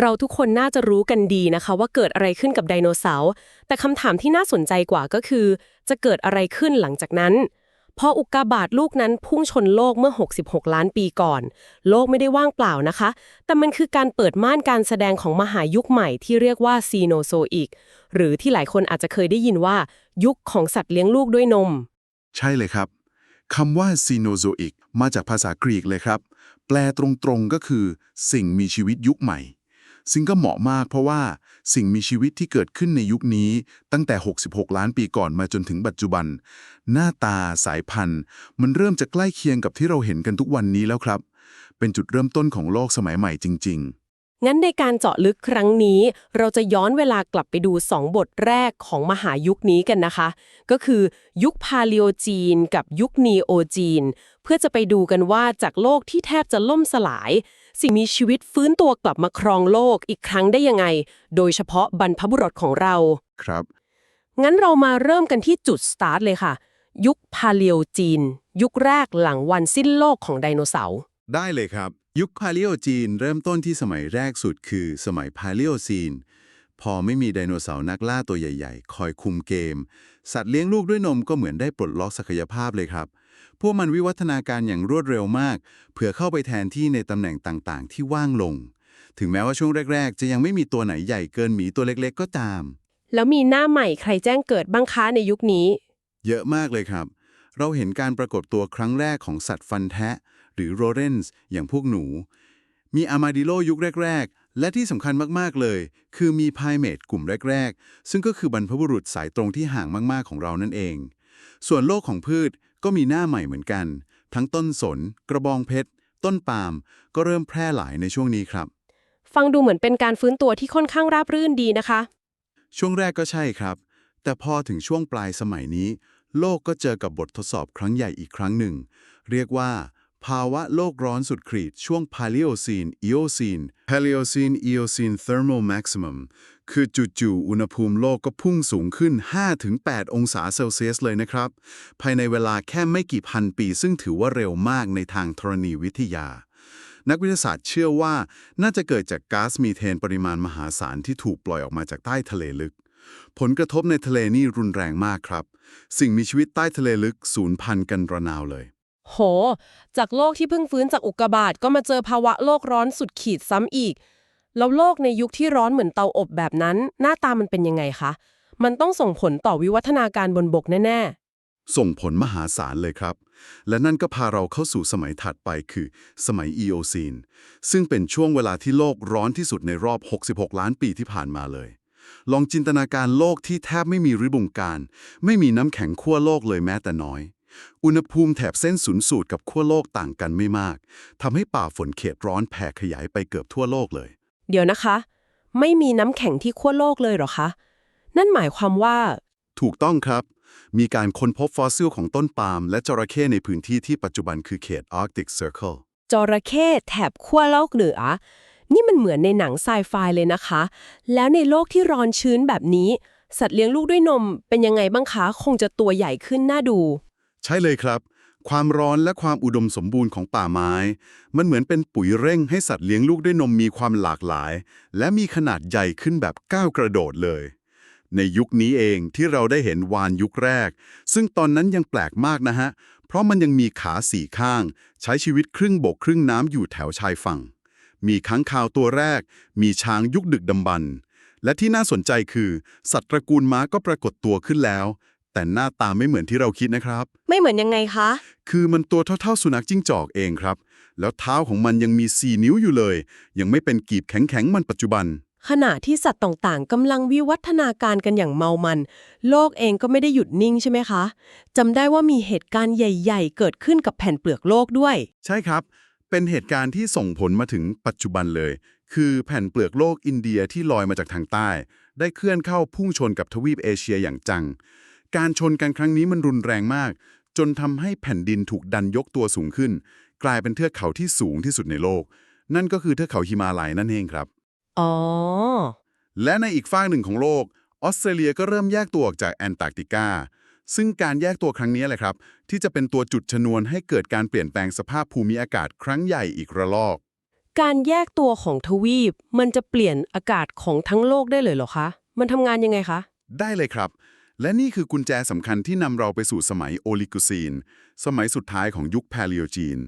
เราทุกคนน่าจะรู้กันดีนะคะ ว่าเกิดอะไรขึ้นกับไดโนเสาร์ แต่คำถามที่น่าสนใจกว่าก็คือ จะเกิดอะไรขึ้นหลังจากนั้น พออุกกาบาตลูกนั้นพุ่งชนโลกเมื่อ 66 ล้านปีก่อน โลกไม่ได้ว่างเปล่านะคะ แต่มันคือการเปิดม่านการแสดงของมหายุคใหม่ที่เรียกว่าซีโนโซอิก หรือที่หลายคนอาจจะเคยได้ยินว่า ยุคของสัตว์เลี้ยงลูกด้วยนม ใช่เลยครับคำว่า Cenozoic มาจากภาษากรีกเลยครับ แปลตรงๆก็คือ สิ่งมีชีวิตยุคใหม่ ซึ่งก็เหมาะมากเพราะว่าสิ่งมีชีวิตที่เกิดขึ้นในยุคนี้ตั้งแต่ 66 ล้านปีก่อนมาจนถึงปัจจุบัน หน้าตาสายพันธุ์ มันเริ่มจะใกล้เคียงกับที่เราเห็นกันทุกวันนี้แล้วครับ เป็นจุดเริ่มต้นของโลกสมัยใหม่จริง ๆ งั้นในการเจาะลึกครั้งนี้ เราจะย้อนเวลากลับไปดู 2 บทแรกของมหายุคนี้กันนะคะ ก็คือยุคพาลิโอจีน กับยุคนีโอจีน เพื่อจะไปดูกันว่าจากโลกที่แทบจะล่มสลาย สิ่งมีชีวิตฟื้นตัวกลับมาครองโลกอีกครั้งได้ยังไง โดยเฉพาะบรรพบุรุษของเราๆครับ งั้นเรามาเริ่มกันที่จุดสตาร์ทเลยค่ะ ยุคพาลิโอจีน ยุคแรกหลังวันสิ้นโลกของไดโนเสาร์ได้เลยครับ ยุคพาลิโอจีนเริ่มต้นที่สมัยแรกสุดคือสมัยพาลิโอซีน พอไม่มีไดโนเสาร์นักล่าตัวใหญ่ๆ คอยคุมเกม สัตว์เลี้ยงลูกด้วยนมก็เหมือนได้ปลดล็อกศักยภาพเลยครับ พวกมันวิวัฒนาการอย่างรวดเร็วมาก เพื่อเข้าไปแทนที่ในตำแหน่งต่างๆ ที่ว่างลง ถึงแม้ว่าช่วงแรก ๆ จะยังไม่มีตัวไหนใหญ่เกินหมีตัวเล็กๆ ก็ตาม แล้วมีหน้าใหม่ใครแจ้งเกิดบ้างคะในยุคนี้ เยอะมากเลยครับ เราเห็นการปรากฏตัวครั้งแรกของสัตว์ฟันแทะ หรือโรเรนส์อย่างพวกหนู มีอามาดิโลยุคแรก ๆ และที่สำคัญมาก ๆ เลย คือมีไพเมตกลุ่มแรก ๆ ซึ่งก็คือบรรพบุรุษสายตรงที่ห่างมาก ๆ ของเรานั่นเอง ส่วนโลกของพืชก็มีหน้าใหม่เหมือนกัน ทั้งต้นสน กระบองเพชร ต้นปาล์ม ก็เริ่มแพร่หลายในช่วงนี้ครับ ฟังดูเหมือนเป็นการฟื้นตัวที่ค่อนข้างราบรื่นดีนะคะ ช่วงแรกก็ใช่ครับ แต่พอถึงช่วงปลายสมัยนี้ โลกก็เจอกับบททดสอบครั้งใหญ่อีกครั้งหนึ่ง เรียกว่า ภาวะโลกร้อนสุดขีดช่วง Paleocene Eocene Paleocene Eocene Thermal Maximum คือจู่ๆอุณหภูมิโลกก็พุ่งสูงขึ้น 5-8 องศาเซลเซียสเลยนะครับ ภายในเวลาแค่ไม่กี่พันปี ซึ่งถือว่าเร็วมากในทางธรณีวิทยา นักวิทยาศาสตร์เชื่อว่าน่าจะเกิดจากก๊าซมีเทนปริมาณมหาศาลที่ถูกปล่อยออกมาจากใต้ทะเลลึก ผลกระทบในทะเลนี่รุนแรงมากครับ สิ่งมีชีวิตใต้ทะเลลึกสูญพันธุ์กันระนาวเลย โห จากโลกที่เพิ่งฟื้นจากอุกกาบาตก็มาเจอภาวะโลกร้อนสุดขีดซ้ำอีก แล้วโลกในยุคที่ร้อนเหมือนเตาอบแบบนั้น หน้าตามันเป็นยังไงคะ มันต้องส่งผลต่อวิวัฒนาการบนบกแน่ส่งผลมหาศาลเลยครับ และนั่นก็พาเราเข้าสู่สมัยถัดไปคือ สมัยอีโอซีน ซึ่งเป็นช่วงเวลาที่โลกร้อนที่สุดในรอบ 66 ล้านปีที่ผ่านมาเลยลองจินตนาการโลกที่แทบไม่มีฤบุงการ ไม่มีน้ำแข็งขั้วโลกเลยแม้แต่น้อย อุณหภูมิแถบเส้นศูนย์สูตรกับขั้วโลกต่างกันไม่มากทำให้ป่าฝนเขตร้อนแผ่ขยายไปเกือบทั่วโลกเลยๆเดี๋ยวนะคะ ไม่มีน้ำแข็งที่ขั้วโลกเลยเหรอคะ นั่นหมายความว่า ถูกต้องครับ มีการค้นพบฟอสซิลของต้นปาล์มและจระเข้ในพื้นที่ที่ปัจจุบันคือเขต Arctic Circle จระเข้แถบขั้วโลกเหนือ นี่มันเหมือนในหนังไซไฟเลยนะคะ แล้วในโลกที่ร้อนชื้นแบบนี้ สัตว์เลี้ยงลูกด้วยนมเป็นยังไงบ้างคะ คงจะตัวใหญ่ขึ้นน่าดู ใช่เลยครับ ความร้อนและความอุดมสมบูรณ์ของป่าไม้ มันเหมือนเป็นปุ๋ยเร่งให้สัตว์เลี้ยงลูกด้วยนมมีความหลากหลาย และมีขนาดใหญ่ขึ้นแบบก้าวกระโดดเลย ในยุคนี้เองที่เราได้เห็นวานยุคแรก ซึ่งตอนนั้นยังแปลกมากนะฮะ เพราะมันยังมีขาสี่ข้าง ใช้ชีวิตครึ่งบกครึ่งน้ำอยู่แถวชายฝั่ง มีค้างคาวตัวแรก มีช้างยุคดึกดำบรรพ์และที่น่าสนใจคือ สัตว์ตระกูลม้าก็ปรากฏตัวขึ้นแล้ว แต่หน้าตาไม่เหมือนที่เราคิดนะครับ ไม่เหมือนยังไงคะ คือมันตัวเท่าๆสุนัขจิ้งจอกเองครับ แล้วเท้าของมันยังมี 4 นิ้วอยู่เลย ยังไม่เป็นกีบแข็งๆมันปัจจุบัน ขณะที่สัตว์ต่างๆกำลังวิวัฒนาการกันอย่างเมามัน โลกเองก็ไม่ได้หยุดนิ่งใช่ไหมคะจำได้ว่ามีเหตุการณ์ใหญ่ ๆ เกิดขึ้นกับแผ่นเปลือกโลกด้วย ใช่ครับ เป็นเหตุการณ์ที่ส่งผลมาถึงปัจจุบันเลย คือแผ่นเปลือกโลกอินเดียที่ลอยมาจากทางใต้ ได้เคลื่อนเข้าพุ่งชนกับทวีปเอเชียอย่างจัง การชนกันครั้งนี้มันรุนแรงมาก จนทำให้แผ่นดินถูกดันยกตัวสูงขึ้น กลายเป็นเทือกเขาที่สูงที่สุดในโลก นั่นก็คือเทือกเขาฮิมาลัยนั่นเองครับ อ๋อ และในอีกฝ้ากหนึ่งของโลก ออสเตรเลียก็เริ่มแยกตัวออกจากแอนตาร์กติกา ซึ่งการแยกตัวครั้งนี้แหละครับ ที่จะเป็นตัวจุดชนวนให้เกิดการเปลี่ยนแปลงสภาพภูมิอากาศครั้งใหญ่อีกระลอก การแยกตัวของทวีป มันจะเปลี่ยนอากาศของทั้งโลกได้เลยเหรอคะ มันทำงานยังไงคะ ได้เลยครับ และนี่คือกุญแจสำคัญที่นำเราไปสู่สมัยโอลิกูซีน สมัยสุดท้ายของยุคแพล e โอจีน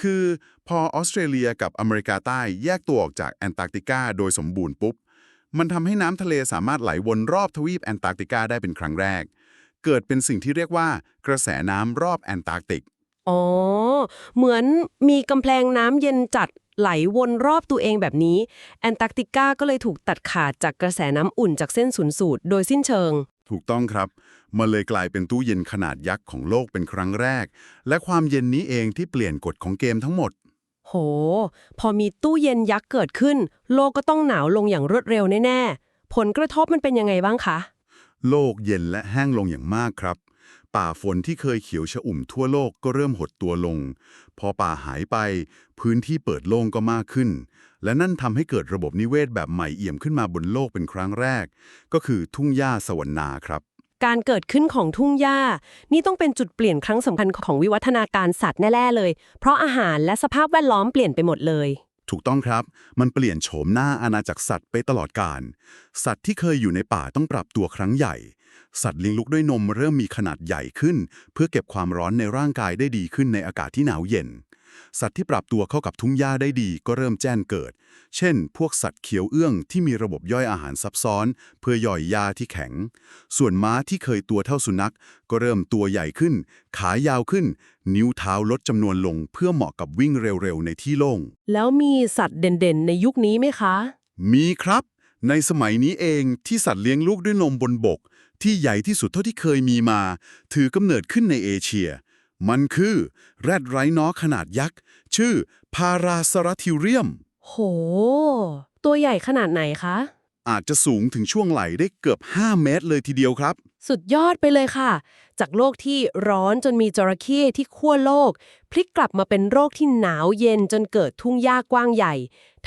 คือพอออสเตรเลียกับอเมริกาใต้แยกตัวออกจากแอนตาร์กติกาโดยสมบูรณ์ปุ๊บ มันทำให้น้ำทะเลสามารถไหลวนรอบทวีปแอนตาร์กติกาได้เป็นครั้งแรก เกิดเป็นสิ่งที่เรียกว่ากระแสน้ำรอบแอนตาร์กติก อ๋อ เหมือนมีกำแพงน้ำเย็นจัดไหลวนรอบตัวเองแบบนี้ แอนตาร์กติกาก็เลยถูกตัดขาดจากกระแสน้ำอุ่นจากเส้นศูนย์สูตรโดยสิ้นเชิง ถูกต้องครับ มันเลยกลายเป็นตู้เย็นขนาดยักษ์ของโลกเป็นครั้งแรก และความเย็นนี้เองที่เปลี่ยนกฎของเกมทั้งหมด โห พอมีตู้เย็นยักษ์เกิดขึ้น โลกก็ต้องหนาวลงอย่างรวดเร็วแน่ๆ ผลกระทบมันเป็นยังไงบ้างคะ โลกเย็นและแห้งลงอย่างมากครับ ป่าฝนที่เคยเขียวชอุ่มทั่วโลกก็เริ่มหดตัวลง พอป่าหายไป พื้นที่เปิดโล่งก็มากขึ้น และนั่นทำให้เกิดระบบนิเวศแบบใหม่เอี่ยมขึ้นมาบนโลกเป็นครั้งแรก ก็คือทุ่งหญ้าสวรรณาครับ การเกิดขึ้นของทุ่งหญ้า นี่ต้องเป็นจุดเปลี่ยนครั้งสำคัญของวิวัฒนาการสัตว์แน่ๆเลย เพราะอาหารและสภาพแวดล้อมเปลี่ยนไปหมดเลยถูกต้องครับ มันเปลี่ยนโฉมหน้าอาณาจักรสัตว์ไปตลอดกาล สัตว์ที่เคยอยู่ในป่าต้องปรับตัวครั้งใหญ่ สัตว์เลี้ยงลูกด้วยนมเริ่มมีขนาดใหญ่ขึ้น เพื่อเก็บความร้อนในร่างกายได้ดีขึ้นในอากาศที่หนาวเย็น สัตว์ที่ปรับตัวเข้ากับทุ่งหญ้าได้ดีก็เริ่มแจ้งเกิด เช่น พวกสัตว์เขียวเอื้องที่มีระบบย่อยอาหารซับซ้อน เพื่อย่อยยาที่แข็ง ส่วนม้าที่เคยตัวเท่าสุนัข ก็เริ่มตัวใหญ่ขึ้น ขายาวขึ้น นิ้วเท้าลดจำนวนลง เพื่อเหมาะกับวิ่งเร็วๆในที่โล่ง แล้วมีสัตว์เด่นๆ ในยุคนี้ไหมคะ มีครับ ในสมัยนี้เองที่สัตว์เลี้ยงลูกด้วยนมบนบก ที่ใหญ่ที่สุดเท่าที่เคยมีมา ถือกำเนิดขึ้นในเอเชีย มันคือแรดไร้น้อขนาดยักษ์ ชื่อพาราสรัทิเรียม โห ตัวใหญ่ขนาดไหนคะ อาจจะสูงถึงช่วงไหล่ได้เกือบ 5 เมตรเลยทีเดียวครับ สุดยอดไปเลยค่ะ จากโลกที่ร้อนจนมีจระเข้ที่ขั้วโลก พลิกกลับมาเป็นโรคที่หนาวเย็นจนเกิดทุ่งหญ้ากว้างใหญ่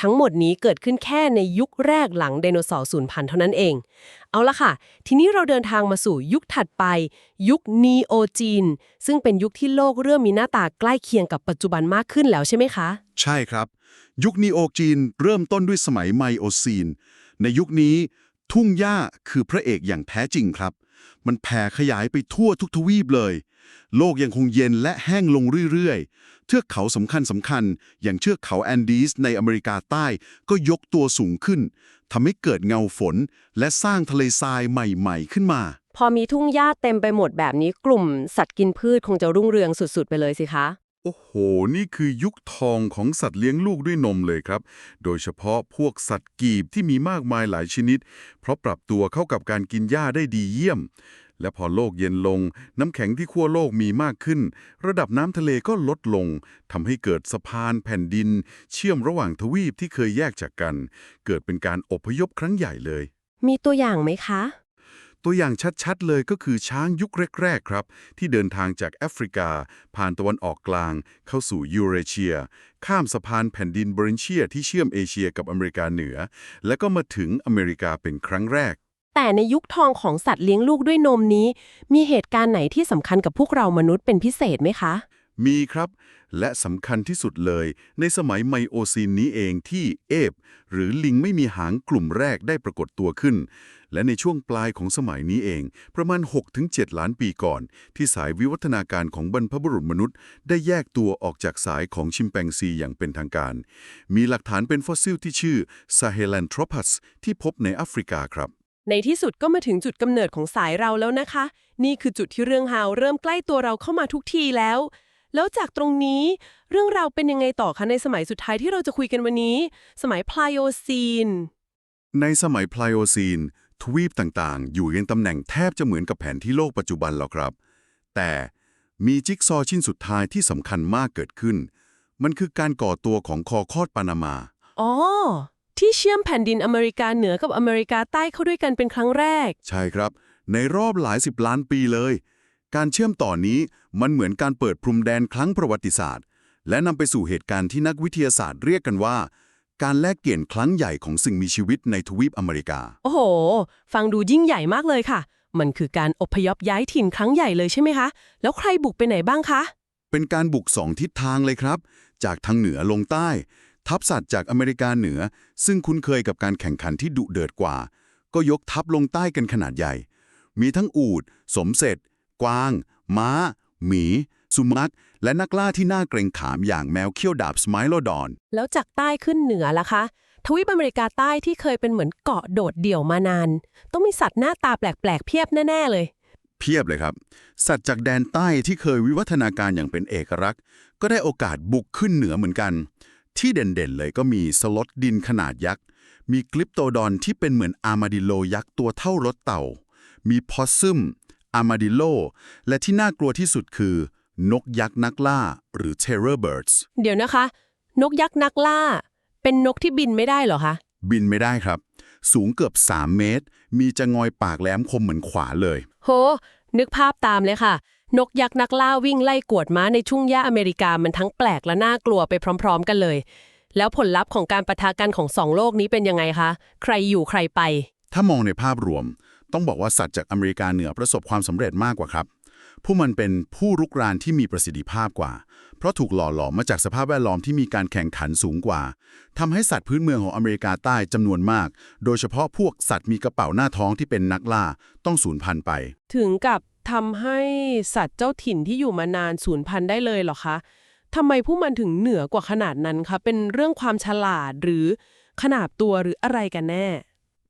ทั้งหมดนี้เกิดขึ้นแค่ในยุคแรกหลังไดโนเสาร์สูญพันธุ์เท่านั้นเอง เอาละค่ะ ทีนี้เราเดินทางมาสู่ยุคถัดไป ยุคนีโอจีน ซึ่งเป็นยุคที่โลกเริ่มมีหน้าตาใกล้เคียงกับปัจจุบันมากขึ้นแล้วใช่ไหมคะ ใช่ครับ ยุคนีโอจีนเริ่มต้นด้วยสมัยไมโอซีน ในยุคนี้ทุ่งหญ้าคือพระเอกอย่างแท้จริงครับ มันแผ่ขยายไปทั่วทุกทวีปเลย โลกยังคงเย็นและแห้งลงเรื่อยๆ เทือกเขาสำคัญสำคัญ อย่างเทือกเขาแอนดีสในอเมริกาใต้ก็ยกตัวสูงขึ้นทำให้เกิดเงาฝน และสร้างทะเลทรายใหม่ๆ ขึ้นมา พอมีทุ่งหญ้าเต็มไปหมดแบบนี้กลุ่ม สัตว์กินพืชคงจะรุ่งเรืองสุดๆ ไปเลยสิคะ โอ้โห นี่คือยุคทองของสัตว์เลี้ยงลูกด้วยนมเลยครับ โดยเฉพาะพวกสัตว์กีบที่มีมากมายหลายชนิด เพราะปรับตัวเข้ากับการกินหญ้าได้ดีเยี่ยม และพอโลกเย็นลง น้ำแข็งที่ขั้วโลกมีมากขึ้น ระดับน้ำทะเลก็ลดลงทำให้เกิดสะพานแผ่นดิน เชื่อมระหว่างทวีปที่เคยแยกจากกัน เกิดเป็นการอพยพครั้งใหญ่เลย มีตัวอย่างไหมคะ ตัวอย่างชัดๆ เลยก็คือช้างยุคแรก ๆ ครับ ที่เดินทางจากแอฟริกา ผ่านตะวันออกกลาง เข้าสู่ยูเรเชีย ข้ามสะพานแผ่นดินบรินเชียที่เชื่อมเอเชียกับอเมริกาเหนือ แล้วก็มาถึงอเมริกาเป็นครั้งแรก แต่ในยุคทองของสัตว์เลี้ยงลูกด้วยนมนี้ มีเหตุการณ์ไหนที่สำคัญกับพวกเรามนุษย์เป็นพิเศษไหมคะมีครับ และสำคัญที่สุดเลย ในสมัยไมโอซีนนี้เองที่เอฟหรือลิงไม่มีหางกลุ่มแรกได้ปรากฏตัวขึ้น และในช่วงปลายของสมัยนี้เอง ประมาณ 6-7 ล้านปีก่อน ที่สายวิวัฒนาการของบรรพบุรุษมนุษย์ ได้แยกตัวออกจากสายของชิมแปงซีอย่างเป็นทางการ มีหลักฐานเป็นฟอสซิลที่ชื่อ Sahelanthropus ที่พบในแอฟริกาครับ ในที่สุดก็มาถึงจุดกำเนิดของสายเราแล้วนะคะ นี่คือจุดที่เรื่องราวเริ่มใกล้ตัวเราเข้ามาทุกทีแล้ว แล้วจากตรงนี้เรื่องราวเป็นยังไงต่อคะในสมัยสุดท้ายที่เราจะคุยกันวันนี้ สมัยพลายโอซีนในสมัยไพลโอซีน ทวีปต่างๆ อยู่ในตำแหน่งแทบจะเหมือนกับแผนที่โลกปัจจุบันหรอกครับ แต่มีจิ๊กซอว์ชิ้นสุดท้ายที่สำคัญมากเกิดขึ้น มันคือการก่อตัวของคอคอดปานามา อ๋อ ที่เชื่อมแผ่นดินอเมริกาเหนือกับอเมริกาใต้เข้าด้วยกันเป็นครั้งแรก ใช่ครับ ในรอบหลายสิบล้านปีเลย การเชื่อมต่อนี้มันเหมือนการเปิดพรมแดนครั้งประวัติศาสตร์ และนำไปสู่เหตุการณ์ที่นักวิทยาศาสตร์เรียกกันว่า การแลกเปลี่ยนครั้งใหญ่ของสิ่งมีชีวิตในทวีปอเมริกา โอ้โห ฟังดูยิ่งใหญ่มากเลยค่ะ มันคือการอพยพย้ายถิ่นครั้งใหญ่เลยใช่ไหมคะ แล้วใครบุกไปไหนบ้างคะ เป็นการบุกสองทิศทางเลยครับ จากทางเหนือลงใต้ ทัพสัตว์จากอเมริกาเหนือ ซึ่งคุ้นเคยกับการแข่งขันที่ดุเดือดกว่า ก็ยกทัพลงใต้กันขนาดใหญ่ มีทั้งอูด สมเสร็จ กวาง ม้า หมี สุมัก และนักล่าที่น่าเกรงขามอย่างแมวเขี้ยวดาบสไมโลดอน แล้วจากใต้ขึ้นเหนือล่ะคะ ทวีปอเมริกาใต้ที่เคยเป็นเหมือนเกาะโดดเดี่ยวมานาน ต้องมีสัตว์หน้าตาแปลกๆ เพียบแน่ ๆ เลย เพียบเลยครับ สัตว์จากแดนใต้ที่เคยวิวัฒนาการอย่างเป็นเอกลักษณ์ ก็ได้โอกาสบุกขึ้นเหนือเหมือนกัน ที่เด่นๆเลยก็มีสล็อตดินขนาดยักษ์ มีกลิปโตดอนที่เป็นเหมือนอาร์มาดิโลยักษ์ตัวเท่ารถเต่า มีพอสซึมอาร์มาดิโลและที่น่ากลัวที่สุดคือ นกยักษ์นักล่า หรือ terror birds เดี๋ยวนะคะ นกยักษ์นักล่า เป็นนกที่บินไม่ได้เหรอคะ บินไม่ได้ครับ สูงเกือบ 3 เมตร มีจะงอยปากแหลมคมเหมือนขวานเลย โห นึกภาพตามเลยค่ะ นกยักษ์นักล่าวิ่งไล่กวดม้าในทุ่งหญ้าอเมริกามันทั้งแปลกและน่ากลัวไปพร้อม ๆ กันเลย แล้วผลลัพธ์ของการปะทะกันของสองโลกนี้เป็นยังไงคะ ใครอยู่ใครไป ถ้ามองในภาพรวม ต้องบอกว่าสัตว์จากอเมริกาเหนือประสบความสำเร็จมากกว่าครับ ผู้มันเป็นผู้รุกรานที่มีประสิทธิภาพกว่า เพราะถูกหล่อหลอมมาจากสภาพแวดล้อมที่มีการแข่งขันสูงกว่าทำให้สัตว์พื้นเมืองของอเมริกาใต้จำนวนมาก โดยเฉพาะพวกสัตว์มีกระเป๋าหน้าท้องที่เป็นนักล่าต้องสูญพันธุ์ไป ถึงกับทำให้สัตว์เจ้าถิ่นที่อยู่มานานสูญพันธุ์ได้เลยเหรอคะทำไมผู้มันถึงเหนือกว่าขนาดนั้นคะเป็นเรื่องความฉลาดหรือขนาบตัวหรืออะไรกันแน่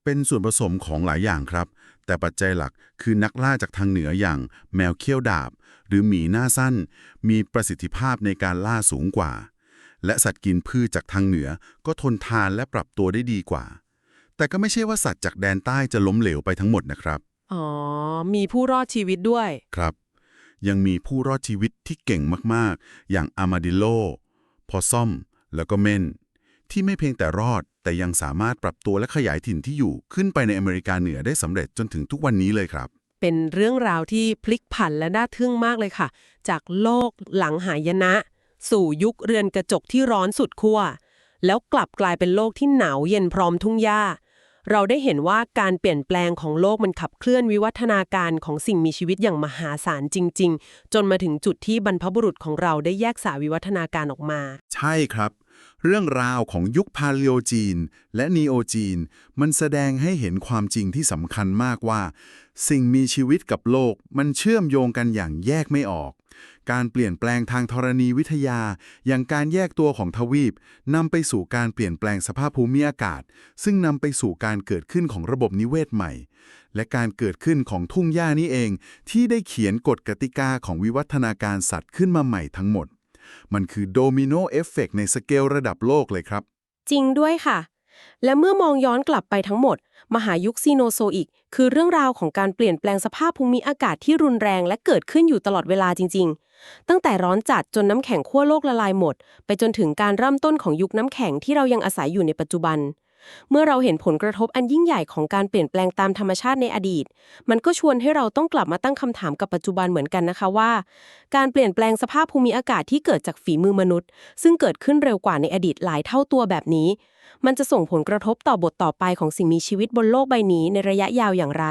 เป็นส่วนผสมของหลายอย่างครับ แต่ปัจจัยหลักคือนักล่าจากทางเหนืออย่างแมวเขี้ยวดาบ หรือหมีหน้าสั้น มีประสิทธิภาพในการล่าสูงกว่า และสัตว์กินพืชจากทางเหนือก็ทนทานและปรับตัวได้ดีกว่า แต่ก็ไม่ใช่ว่าสัตว์จากแดนใต้จะล้มเหลวไปทั้งหมดนะครับ อ๋อ มีผู้รอดชีวิตด้วย ครับ ยังมีผู้รอดชีวิตที่เก่งมากๆ อย่างอามาดิโล พอซอม แล้วก็เม่น ที่ไม่เพียงแต่รอด แต่ยังสามารถปรับตัวและขยายถิ่นที่อยู่ขึ้นไปในอเมริกาเหนือได้สำเร็จจนถึงทุกวันนี้เลยครับ เป็นเรื่องราวที่พลิกผันและน่าทึ่งมากเลยค่ะ จากโลกหลังหายนะ สู่ยุคเรือนกระจกที่ร้อนสุดขั้วแล้วกลับกลายเป็นโลกที่หนาวเย็นพร้อมทุ่งหญ้า เราได้เห็นว่าการเปลี่ยนแปลงของโลกมันขับเคลื่อนวิวัฒนาการของสิ่งมีชีวิตอย่างมหาศาลจริง ๆ จนมาถึงจุดที่บรรพบุรุษของเราได้แยกสายวิวัฒนาการออกมา ใช่ครับ เรื่องราวของยุคพาเลโอจีน และนีโอจีน มันแสดงให้เห็นความจริงที่สำคัญมากว่า สิ่งมีชีวิตกับโลกมันเชื่อมโยงกันอย่างแยกไม่ออก การเปลี่ยนแปลงทางธรณีวิทยา อย่างการแยกตัวของทวีปนำไปสู่การเปลี่ยนแปลงสภาพภูมิอากาศ ซึ่งนำไปสู่การเกิดขึ้นของระบบนิเวศใหม่ และการเกิดขึ้นของทุ่งหญ้านี่เอง ที่ได้เขียนกฎกติกาของวิวัฒนาการสัตว์ขึ้นมาใหม่ทั้งหมด มันคือโดมิโนเอฟเฟกในสเกลระดับโลกเลยครับ จริงด้วยค่ะ และเมื่อมองย้อนกลับไปทั้งหมด มหายุคซีโนโซอิก คือเรื่องราวของการเปลี่ยนแปลงสภาพภูมิอากาศที่รุนแรงและเกิดขึ้นอยู่ตลอดเวลาจริง ๆ ตั้งแต่ร้อนจัดจนน้ำแข็งขั้วโลกละลายหมด ไปจนถึงการเริ่มต้นของยุคน้ำแข็งที่เรายังอาศัยอยู่ในปัจจุบัน เมื่อเราเห็นผลกระทบอันยิ่งใหญ่ของการเปลี่ยนแปลงตามธรรมชาติในอดีต มันก็ชวนให้เราต้องกลับมาตั้งคำถามกับปัจจุบันเหมือนกันนะคะว่า การเปลี่ยนแปลงสภาพภูมิอากาศที่เกิดจากฝีมือมนุษย์ ซึ่งเกิดขึ้นเร็วกว่าในอดีตหลายเท่าตัวแบบนี้ มันจะส่งผลกระทบต่อบทต่อไปของสิ่งมีชีวิตบนโลกใบนี้ในระยะยาวอย่างไร